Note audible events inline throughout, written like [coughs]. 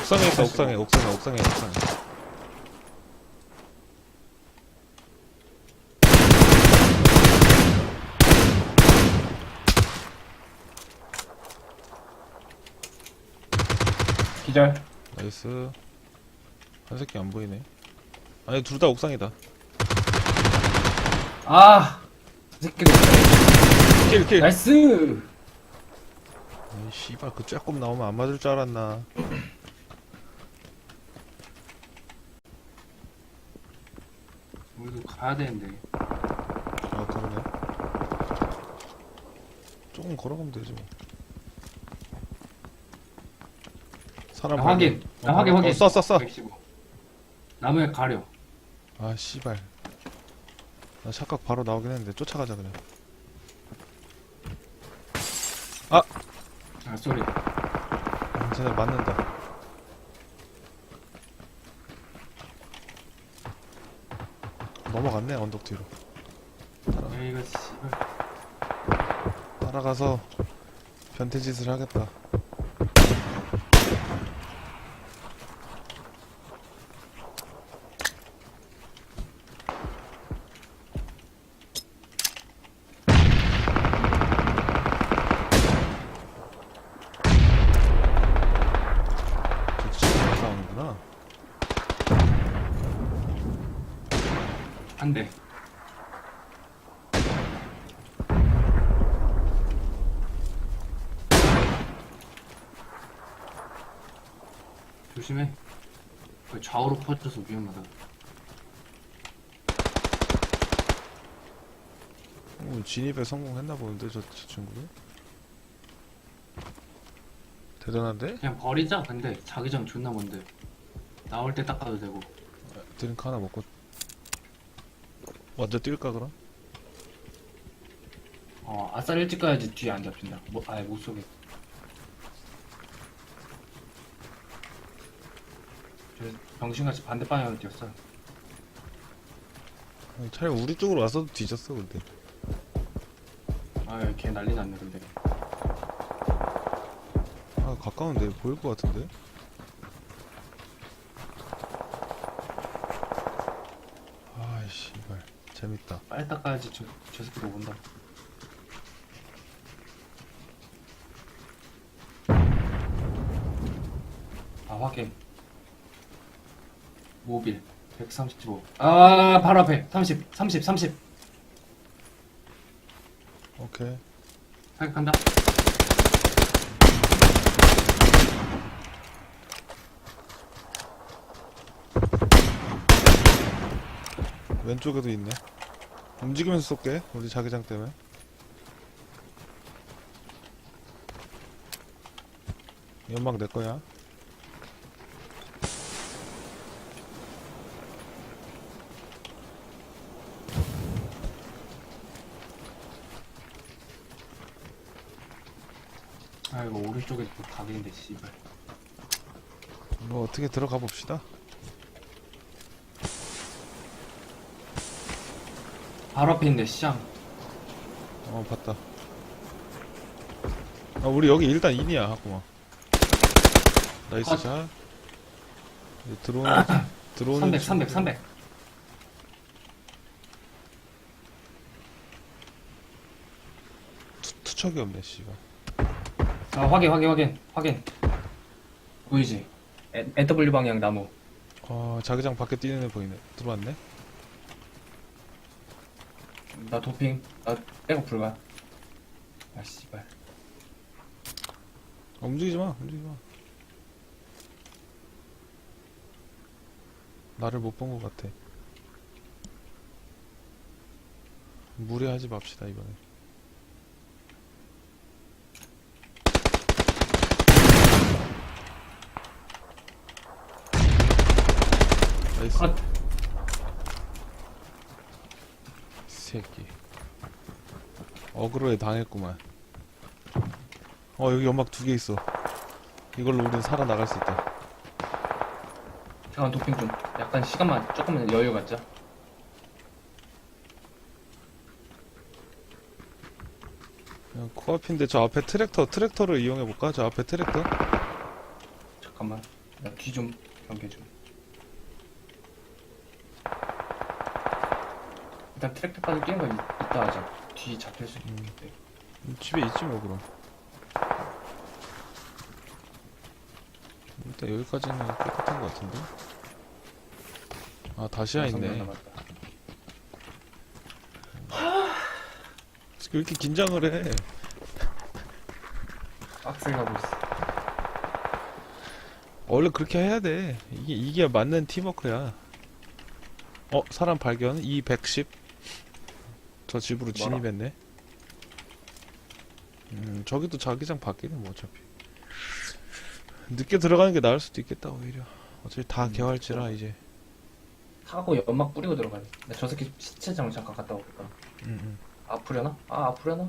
옥상에 있어 옥상에 옥상에 옥상에 옥상에 기절. 나이스 한 새끼 안 보이네 아니 둘 다 옥상이다 아! 이 새끼들. 킬킬 나이스! 아이 씨발 그 쬐꼼 나오면 안 맞을 줄 알았나 우리도 가야 되는데. 아 그러네 조금 걸어가면 되지 뭐 사람 아, 확인. 아, 확인, 확인. 쏴쏴쏴 115. 나무에 가려. 아 씨발 나 착각 바로 나오긴 했는데 쫓아가자 그냥 아, 쏘리. 음, 쟤네 맞는다 넘어갔네 언덕 뒤로. 야, 이거, 씨발. 따라가서 변태짓을 하겠다 저 집에 싸우는구나 한 대. 조심해. 그 좌우로 퍼져서 위험하다. 오, 진입에 성공했나 보는데 저, 저 친구들 대단한데? 그냥 버리자. 근데 자기장 존나 먼데. 나올 때 닦아도 되고. 드링크 하나 먹고 먼저 뛸까 그럼? 어, 아싸 일찍 가야지 뒤에 안 잡힌다. 뭐, 아예 못. 저 병신같이 반대 방향으로 뛰었어. 아니, 차라리 우리 쪽으로 와서도 뒤졌어 근데 아유, 걔 난리 났네, 근데. 아 가까운데 보일 것 같은데? 아이씨 발 재밌다 빨리 닦아야지, 저, 저 새끼도 온다. 아, 확인. 모빌. 135. 아, 바로 앞에. 30, 30, 30. 오케이 사격한다. 왼쪽에도 있네 움직이면서 쏠게 우리 자기장 때문에 연막 내 거야 아, 이거 오른쪽에 또 각인데, 씨발. 뭐 어떻게 들어가 봅시다 바로 앞에 있네, 시장. 어 봤다 아 우리 여기 일단 인이야 하구만 나이스 아. 샷 이제 들어오는 [coughs] 들어오는 300, 300, 300. 투, 투척이 없네 씨발 아, 확인, 확인, 확인, 확인. 보이지? N- NW 방향 나무. 아 자기장 밖에 뛰는 애 보이네 들어왔네 나 도핑. 나 백업 불가. 아, 씨발. 아, 움직이지 마 움직이지 마 나를 못 본 것 같아 무리하지 맙시다 이번에 나이스 컷. 새끼 어그로에 당했구만 어 여기 연막 두 개 있어 이걸로 우린 살아 나갈 수 있다 잠깐 도핑 좀. 약간 시간만 조금만 여유 갖자. 그냥 코앞인데 저 앞에 트랙터 트랙터를 이용해 볼까? 저 앞에 트랙터 잠깐만. 나뒤좀 경계 좀. 일단 트랙터까지 거 이- 이따 하자. 뒤 잡힐 수 있대. 집에 있지 뭐 그럼. 일단 여기까지는 깨끗한 것 같은데? 아명 있네. 왜 이렇게 긴장을 해? 빡세게 하고 있어. 원래 그렇게 해야 돼. 이게 이게 맞는 팀워크야. 어 사람 발견. 210 저 집으로 뭐라? 진입했네 음 저기도 자기장 바뀌네 뭐 어차피 늦게 들어가는 게 나을 수도 있겠다 오히려 어차피 다 음, 개활지라 이제 타고 연막 뿌리고 들어가야 돼. 나저 새끼 시체장 잠깐 갔다 오겠다. 음, 음. 아프려나? 아 아프려나?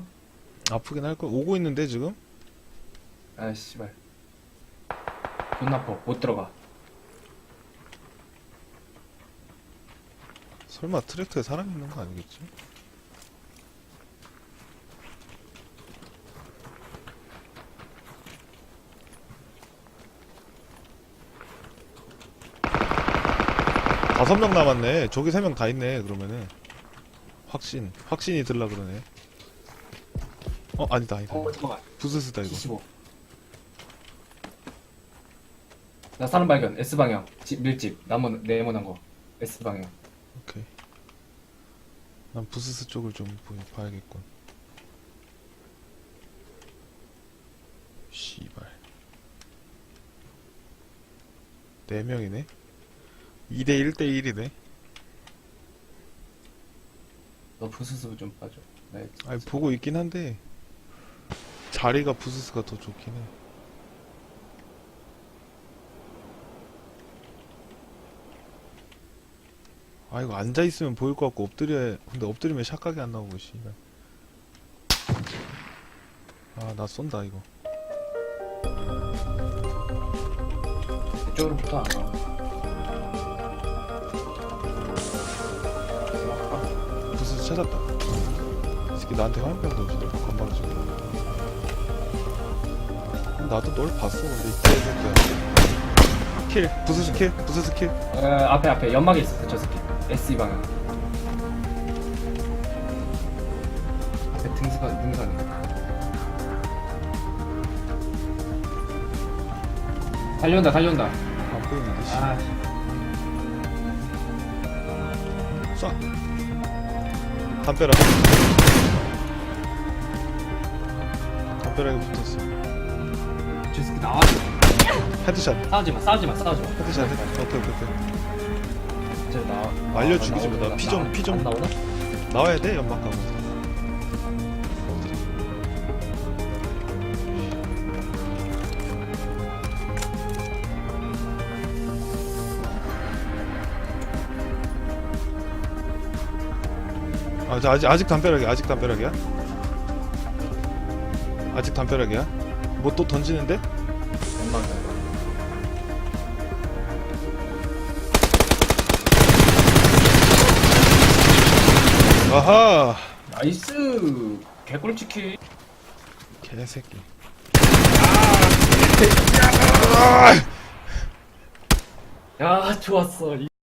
아프긴 할걸 오고 있는데 지금 아 씨발. 존나 아파. 못 들어가. 설마 트랙터에 사람 있는 거 아니겠지? 다섯 명 남았네. 저기 세 명 다 있네. 그러면은 확신, 확신이 들라 그러네. 어 아니다 아니다. 어 잠깐만. 부스스다 이거. 75. 나 사람 발견. S 방향. 집 밀집. 나무 네모난 거. S 방향. 오케이. 난 부스스 쪽을 좀 보- 봐야겠군. 씨발. 네 명이네. 2대 1대 1이네. 너 부스스 좀 빠져. 네. 아니 보고 있긴 한데 자리가 부스스가 더 좋긴 해. 아 이거 앉아 있으면 보일 것 같고 엎드려 근데 엎드리면 샷각이 안 나오고 씨발. 아나 쏜다 이거. 이쪽으로 붙어 안 가. 찾았다. 이 새끼 나한테 화염병 던지네. 건방지고. 나도 널 봤어. 근데 이때 해볼 거야. 킬. 부스스 킬. 부스스 킬. 어, 앞에 앞에 연막에 있었어 저 새끼. S 방향. 앞에 등수가 능선이. 달려온다 달려온다. 안 보이는데 씨. 아 쏴. 담벼락. 담벼락에 붙었어. 저 새끼 나와. 헤드샷. 싸우지 마 싸우지 마 싸우지 마. 헤드샷. 헤드. 오케이 오케이 오케이. 저 나와. 말려 아, 죽이지 마. 나오나? 나피 좀- 피 나오나? 나와야 돼 연막 가고. 아, 저 아직 아직 담벼락이야. 아직 담벼락이야. 아직 담벼락이야. 뭐 또 던지는데? 아하. 나이스. 개꿀 치킨. 개새끼. 야 좋았어.